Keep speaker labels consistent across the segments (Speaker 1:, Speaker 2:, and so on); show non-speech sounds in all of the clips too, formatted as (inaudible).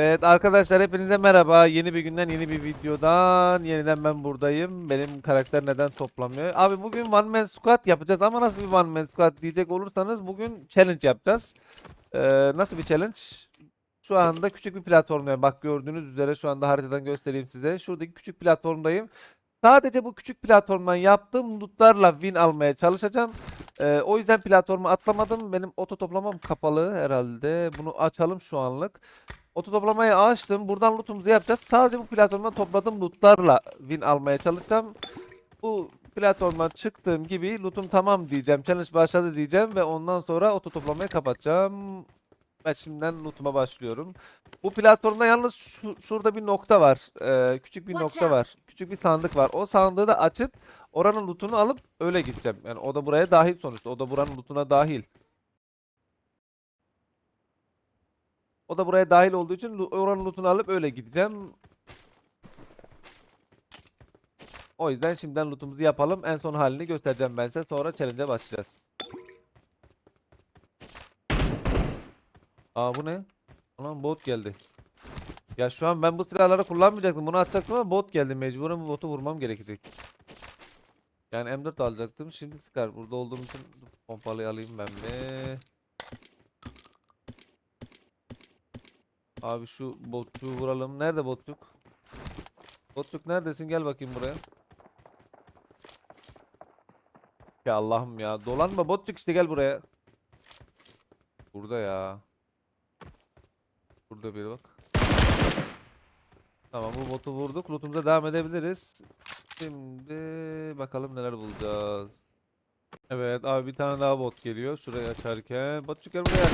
Speaker 1: Evet arkadaşlar hepinize merhaba. Yeni bir günden yeni bir videodan yeniden ben buradayım. Benim karakter neden toplamıyor? Abi bugün one man squad yapacağız ama nasıl bir one man squad diyecek olursanız bugün challenge yapacağız. Ee, nasıl bir challenge? Şu anda küçük bir platformdayım. Bak gördüğünüz üzere şu anda haritadan göstereyim size. Şuradaki küçük platformdayım. Sadece bu küçük platformdan yaptığım lootlarla win almaya çalışacağım. Ee, o yüzden platformu atlamadım. Benim oto toplamam kapalı herhalde. Bunu açalım şu anlık. Oto toplamayı açtım. Buradan lootumuzu yapacağız. Sadece bu platformdan topladığım lootlarla win almaya çalışacağım. Bu platformdan çıktığım gibi lootum tamam diyeceğim. Challenge başladı diyeceğim ve ondan sonra oto toplamayı kapatacağım. Ben şimdiden lootuma başlıyorum. Bu platformda yalnız şu- şurada bir nokta var. Ee, küçük bir
Speaker 2: Watch
Speaker 1: nokta
Speaker 2: out.
Speaker 1: var. Küçük bir sandık var. O sandığı da açıp oranın lootunu alıp öyle gideceğim. Yani o da buraya dahil sonuçta. O da buranın lootuna dahil. O da buraya dahil olduğu için oranın lootunu alıp öyle gideceğim. O yüzden şimdiden lootumuzu yapalım. En son halini göstereceğim ben size. Sonra challenge'e başlayacağız. Aa bu ne? Ulan bot geldi. Ya şu an ben bu silahları kullanmayacaktım. Bunu atacaktım ama bot geldi. Mecburen bu botu vurmam gerekecek. Yani M4 alacaktım. Şimdi Scar. Burada olduğum için pompalıyı alayım ben de. Abi şu botçuğu vuralım. Nerede botçuk? Botçuk neredesin? Gel bakayım buraya. Ya Allah'ım ya. Dolanma botçuk işte gel buraya. Burada ya. Burada biri bak. Tamam bu botu vurduk. Lootumuza devam edebiliriz. Şimdi bakalım neler bulacağız. Evet abi bir tane daha bot geliyor. Şurayı açarken. Botçuk gel buraya.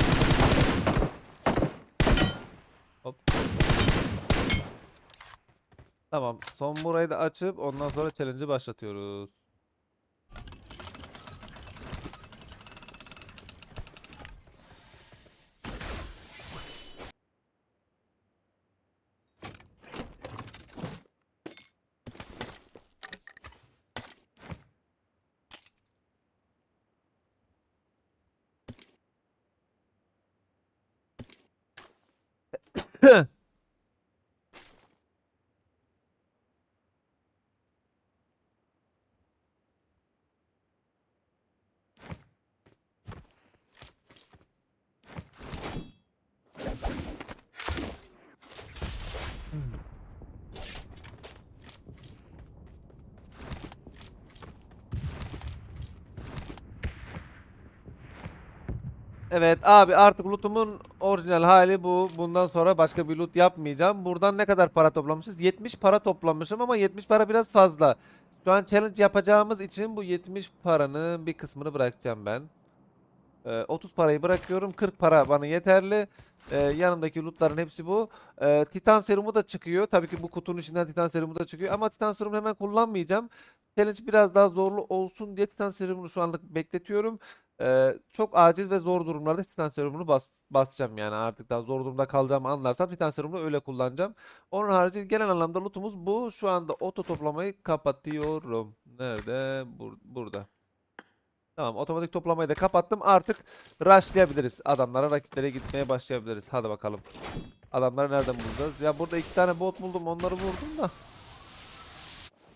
Speaker 1: Tamam. Son burayı da açıp ondan sonra challenge'ı başlatıyoruz. (clears throat) Evet abi artık lootumun orijinal hali bu. Bundan sonra başka bir loot yapmayacağım. Buradan ne kadar para toplamışız? 70 para toplamışım ama 70 para biraz fazla. Şu an challenge yapacağımız için bu 70 paranın bir kısmını bırakacağım ben. Ee, 30 parayı bırakıyorum. 40 para bana yeterli. Ee, yanımdaki lootların hepsi bu. Ee, Titan serumu da çıkıyor. Tabii ki bu kutunun içinden Titan serumu da çıkıyor. Ama Titan serumu hemen kullanmayacağım. Challenge biraz daha zorlu olsun diye Titan serumunu şu anlık bekletiyorum. Ee, çok acil ve zor durumlarda Titan serumunu bas basacağım yani artık daha zor durumda kalacağımı anlarsam Titan serumunu öyle kullanacağım. Onun harici genel anlamda lootumuz bu. Şu anda oto toplamayı kapatıyorum. Nerede? Bur- burada. Tamam otomatik toplamayı da kapattım. Artık rushlayabiliriz. Adamlara rakiplere gitmeye başlayabiliriz. Hadi bakalım. Adamları nereden bulacağız? Ya burada iki tane bot buldum. Onları vurdum da.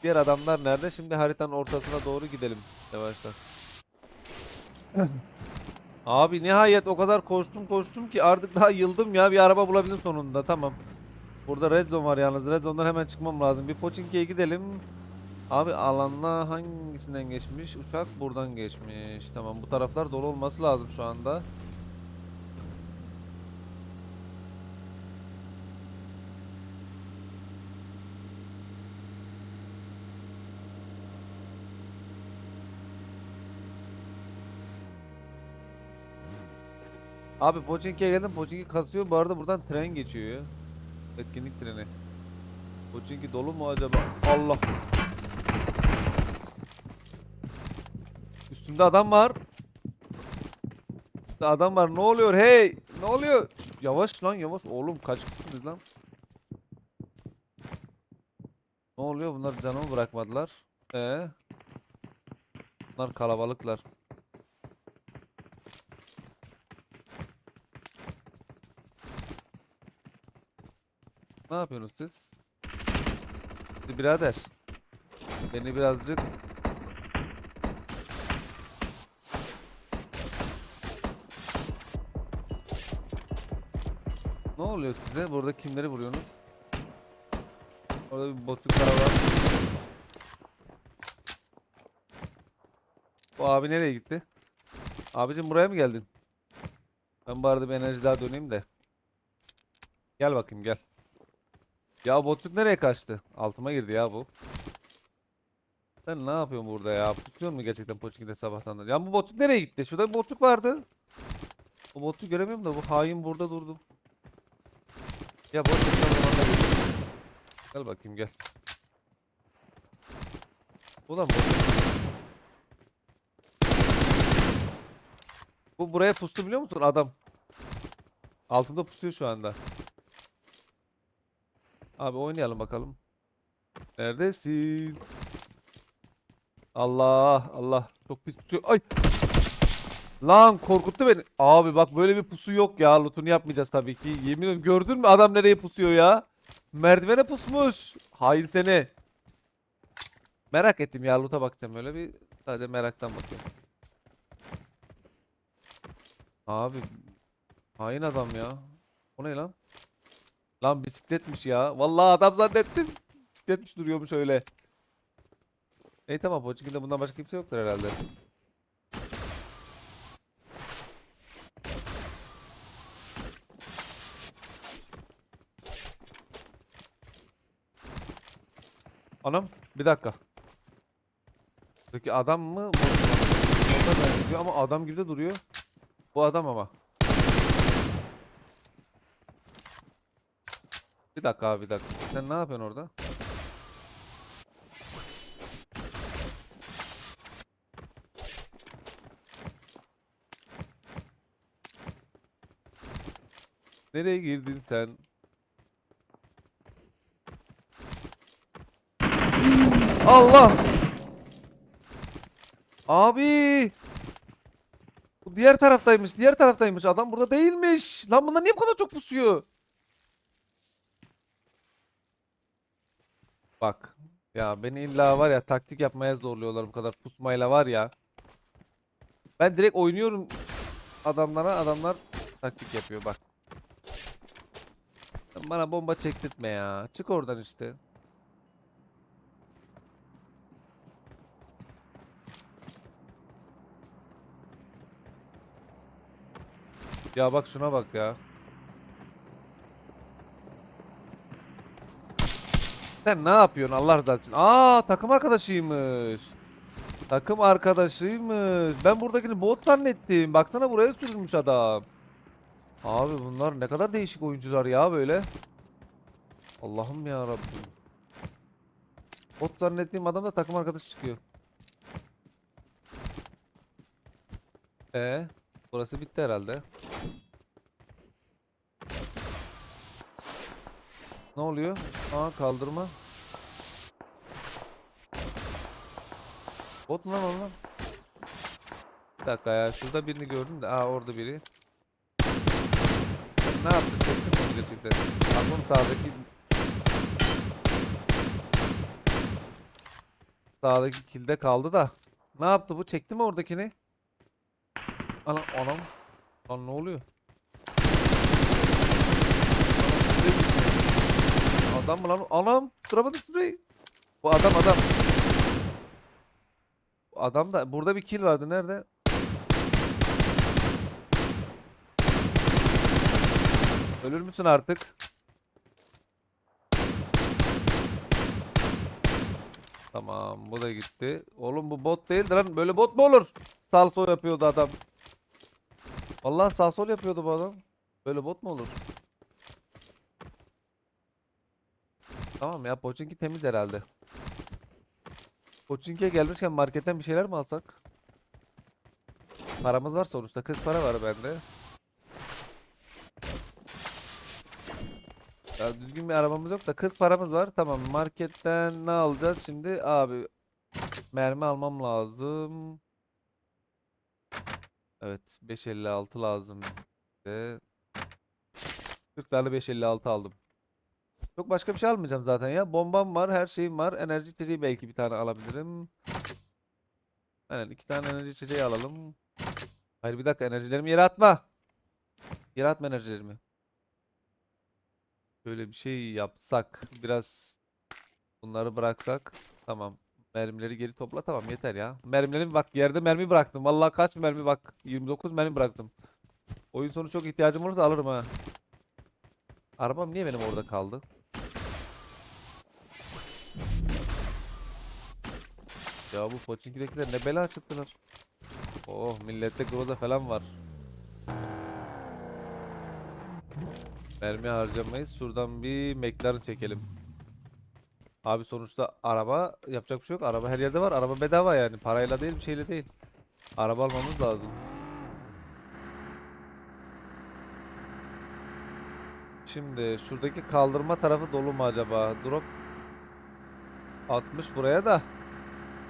Speaker 1: Diğer adamlar nerede? Şimdi haritanın ortasına doğru gidelim. Yavaştan. Abi nihayet o kadar koştum koştum ki artık daha yıldım ya. Bir araba bulabildim sonunda. Tamam. Burada red zone var yalnız. Red zone'dan hemen çıkmam lazım. Bir Pochinki'ye gidelim. Abi alanla hangisinden geçmiş? Uçak buradan geçmiş. Tamam bu taraflar dolu olması lazım şu anda. Abi Pochinki'ye geldim. Pochinki kasıyor. Bu arada buradan tren geçiyor. Etkinlik treni. Pochinki dolu mu acaba? Allah. Üstümde adam var. Üstümde adam var. Ne oluyor? Hey! Ne oluyor? Yavaş lan yavaş. Oğlum kaç kişisiniz lan? Ne oluyor? Bunlar canımı bırakmadılar. Ee? Bunlar kalabalıklar. Ne yapıyorsunuz siz? Hadi Birader. Beni birazcık Ne oluyor size? Burada kimleri vuruyorsunuz? Orada bir botluk para var. Bu abi nereye gitti? Abicim buraya mı geldin? Ben bu arada bir enerji daha döneyim de. Gel bakayım gel. Ya botluk nereye kaçtı? Altıma girdi ya bu. Sen ne yapıyorsun burada ya? Tutuyor mu gerçekten Pochinki'de sabahtan? Ya bu botluk nereye gitti? Şurada bir botluk vardı. O botu göremiyorum da bu hain burada durdu. Ya botluk. Gel bakayım gel. Ulan botluk. Bu buraya pustu biliyor musun adam? Altımda pusuyor şu anda. Abi oynayalım bakalım. Neredesin? Allah Allah çok pis pusuyor. Ay. Lan korkuttu beni. Abi bak böyle bir pusu yok ya. Loot'unu yapmayacağız tabii ki. Yemin ediyorum gördün mü adam nereye pusuyor ya? Merdivene pusmuş. Hain seni. Merak ettim ya loot'a bakacağım öyle bir sadece meraktan bakıyorum. Abi hain adam ya. O ne lan? Lan bisikletmiş ya. Vallahi adam zannettim. Bisikletmiş duruyormuş öyle. İyi tamam Pochinki'de bundan başka kimse yoktur herhalde. Anam bir dakika. Peki adam mı? ama adam gibi de duruyor. Bu adam ama. Bir dakika abi bir dakika. Sen ne yapıyorsun orada? Nereye girdin sen? Allah! Abi! Bu diğer taraftaymış, diğer taraftaymış. Adam burada değilmiş. Lan bunlar niye bu kadar çok pusuyor? Bak. Ya beni illa var ya taktik yapmaya zorluyorlar bu kadar pusmayla var ya. Ben direkt oynuyorum adamlara, adamlar taktik yapıyor bak. Bana bomba çektirtme ya. Çık oradan işte. Ya bak şuna bak ya. Sen ne yapıyorsun Allah razı olsun. Aa takım arkadaşıymış. Takım arkadaşıymış. Ben buradakini bot zannettim. Baksana buraya sürülmüş adam. Abi bunlar ne kadar değişik oyuncular ya böyle. Allah'ım ya Rabbim. Bot zannettiğim adam da takım arkadaşı çıkıyor. E, burası bitti herhalde. Ne oluyor? Aa kaldırma. Bot mu lan onlar? Bir dakika ya şurada birini gördüm de. Aa orada biri. Ne yaptın? Çektin mi gerçekten? Aklım sağdaki Sağdaki kilde kaldı da. Ne yaptı bu? Çekti mi oradakini? Ana anam. Lan ne oluyor? Adam mı lan? Anam! Duramadık süreyi. Bu adam adam. Bu adam da burada bir kill vardı. Nerede? Ölür müsün artık? Tamam bu da gitti. Oğlum bu bot değildir lan. Böyle bot mu olur? Sağ sol yapıyordu adam. Vallahi sağ sol yapıyordu bu adam. Böyle bot mu olur? Tamam ya Pochinki temiz herhalde. Pochinki'ye gelmişken marketten bir şeyler mi alsak? Paramız var sonuçta. 40 para var bende. Ya düzgün bir arabamız yok da 40 paramız var. Tamam marketten ne alacağız şimdi? Abi mermi almam lazım. Evet 556 lazım. bize. 40 tane 556 aldım. Çok başka bir şey almayacağım zaten ya. Bombam var, her şeyim var. Enerji içeceği belki bir tane alabilirim. Aynen iki tane enerji içeceği alalım. Hayır bir dakika enerjilerimi yere atma. Yere atma enerjilerimi. Böyle bir şey yapsak biraz bunları bıraksak tamam. Mermileri geri topla tamam yeter ya. Mermilerimi bak yerde mermi bıraktım. Vallahi kaç mermi bak 29 mermi bıraktım. Oyun sonu çok ihtiyacım olursa alırım ha. Arabam niye benim orada kaldı? Ya bu Pochinki'dekiler ne bela çıktılar. Oh millette groza falan var. Mermi harcamayız. Şuradan bir McLaren çekelim. Abi sonuçta araba yapacak bir şey yok. Araba her yerde var. Araba bedava yani. Parayla değil bir şeyle değil. Araba almamız lazım. Şimdi şuradaki kaldırma tarafı dolu mu acaba? Drop 60 buraya da.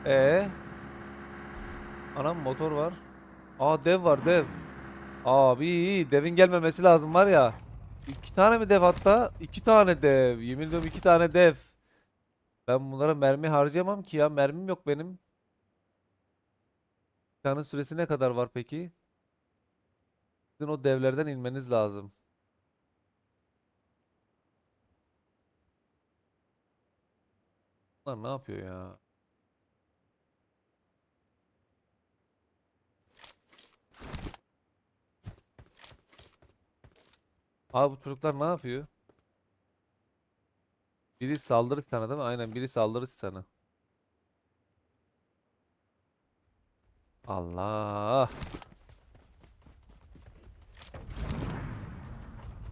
Speaker 1: E Anam motor var. Aa dev var dev. Abi devin gelmemesi lazım var ya. İki tane mi dev hatta? İki tane dev. Yemin ediyorum iki tane dev. Ben bunlara mermi harcayamam ki ya. Mermim yok benim. Tane süresi ne kadar var peki? Sizin o devlerden inmeniz lazım. Bunlar ne yapıyor ya? Abi bu çocuklar ne yapıyor? Biri saldırı sana değil mi? Aynen biri saldırı sana. Allah.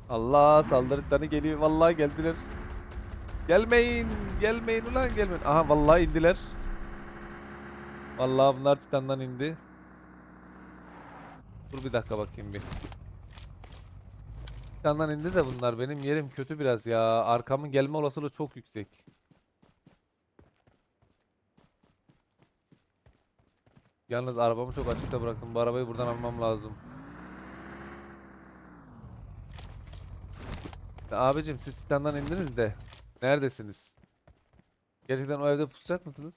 Speaker 1: Allah saldırı tane geliyor. Vallahi geldiler. Gelmeyin. Gelmeyin ulan gelmeyin. Aha vallahi indiler. Vallahi bunlar Titan'dan indi. Dur bir dakika bakayım bir. Titan'dan indi de bunlar. Benim yerim kötü biraz ya. Arkamın gelme olasılığı çok yüksek. Yalnız arabamı çok açıkta bıraktım. Bu arabayı buradan almam lazım. Abicim siz Titan'dan indiniz de. Neredesiniz? Gerçekten o evde pusacak mısınız?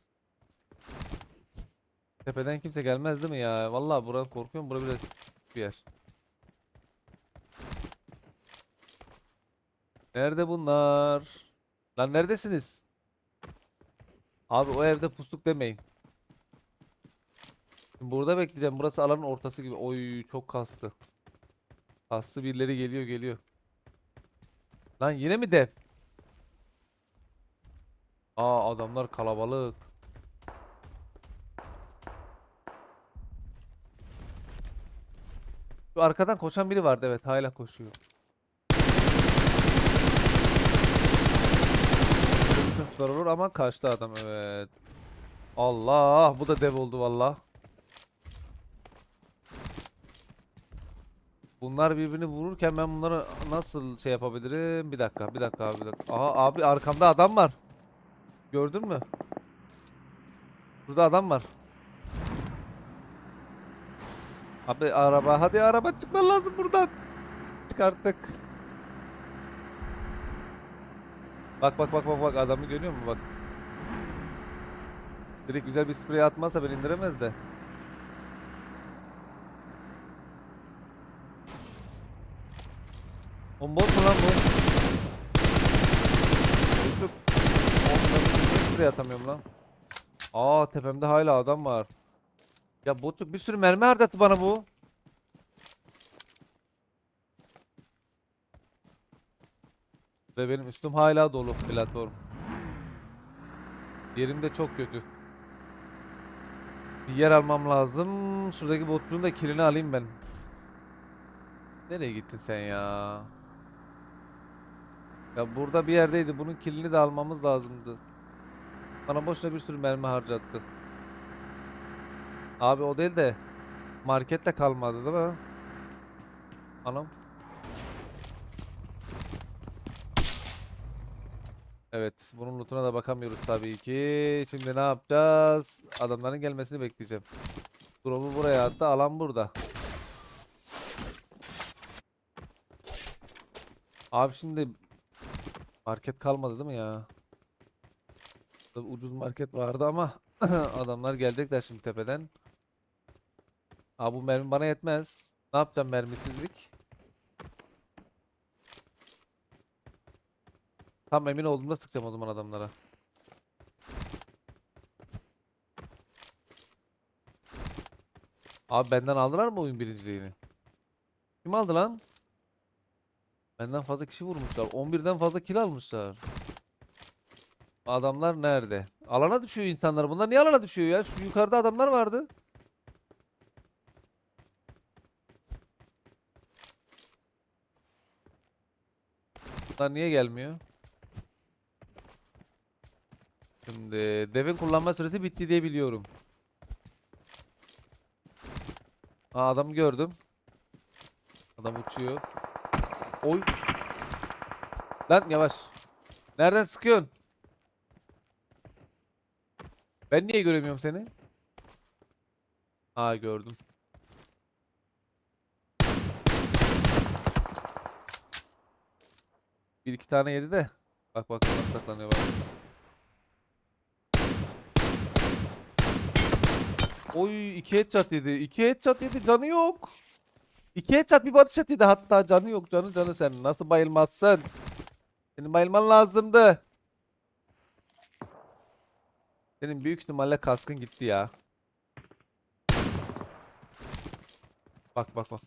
Speaker 1: Tepeden kimse gelmez değil mi ya? Vallahi buradan korkuyorum. Bura biraz bir yer. Nerede bunlar? Lan neredesiniz? Abi o evde pusluk demeyin. Şimdi burada bekleyeceğim. Burası alanın ortası gibi. Oy çok kastı. Kastı birileri geliyor geliyor. Lan yine mi dev? Aa adamlar kalabalık. Şu arkadan koşan biri vardı evet hala koşuyor. Sıkıntılar olur ama kaçtı adam evet. Allah bu da dev oldu valla. Bunlar birbirini vururken ben bunları nasıl şey yapabilirim? Bir dakika, bir dakika abi, bir dakika. Aha abi arkamda adam var. Gördün mü? Burada adam var. Abi araba, hadi araba çıkman lazım buradan. Çıkarttık. Bak bak bak bak bak adamı görüyor musun bak. Direkt güzel bir sprey atmazsa beni indiremez de. Oğlum bot mu lan bu? Ben bunu sprey atamıyorum lan. Aa tepemde hala adam var. Ya botluk bir sürü mermi harcattı bana bu. Ve benim üstüm hala dolu platform. Yerim de çok kötü. Bir yer almam lazım. Şuradaki botluğun da kilini alayım ben. Nereye gittin sen ya? Ya burada bir yerdeydi. Bunun kilini de almamız lazımdı. Bana boşuna bir sürü mermi harcattı. Abi o değil de markette kalmadı değil mi? Anam. Evet, bunun lootuna da bakamıyoruz tabii ki. Şimdi ne yapacağız? Adamların gelmesini bekleyeceğim. Drop'u buraya attı, alan burada. Abi şimdi Market kalmadı değil mi ya? Tabii ucuz market vardı ama (clears throat) adamlar gelecekler şimdi tepeden. Aa bu mermi bana yetmez. Ne yapacağım mermisizlik? Tam emin olduğumda sıkacağım o zaman adamlara. Abi benden aldılar mı oyun birinciliğini? Kim aldı lan? Benden fazla kişi vurmuşlar. 11'den fazla kill almışlar. Adamlar nerede? Alana düşüyor insanlar. Bunlar niye alana düşüyor ya? Şu yukarıda adamlar vardı. Bunlar niye gelmiyor? Şimdi devin kullanma süresi bitti diye biliyorum. Aa adamı gördüm. Adam uçuyor. Oy. Lan yavaş. Nereden sıkıyorsun? Ben niye göremiyorum seni? Aa gördüm. Bir iki tane yedi de. Bak bak nasıl saklanıyor bak. Oy iki headshot yedi. İki headshot yedi canı yok. İki headshot bir body shot yedi hatta canı yok canı canı sen. Nasıl bayılmazsın? Senin bayılman lazımdı. Senin büyük ihtimalle kaskın gitti ya. Bak bak bak.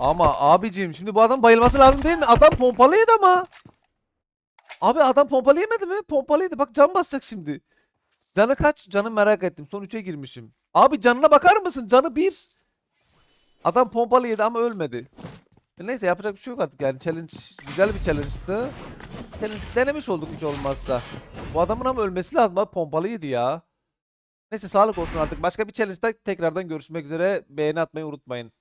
Speaker 1: Ama abicim şimdi bu adam bayılması lazım değil mi? Adam pompalıydı ama. Abi adam pompalı yemedi mi? Pompalıydı. Bak can basacak şimdi. Canı kaç? Canı merak ettim. Son 3'e girmişim. Abi canına bakar mısın? Canı 1. Adam pompalı yedi ama ölmedi. E Neyse yapacak bir şey yok artık yani challenge güzel bir challenge'tı. Challenge denemiş olduk hiç olmazsa. Bu adamın ama ölmesi lazım abi pompalı ya. Neyse sağlık olsun artık. Başka bir challenge'da tekrardan görüşmek üzere. Beğeni atmayı unutmayın.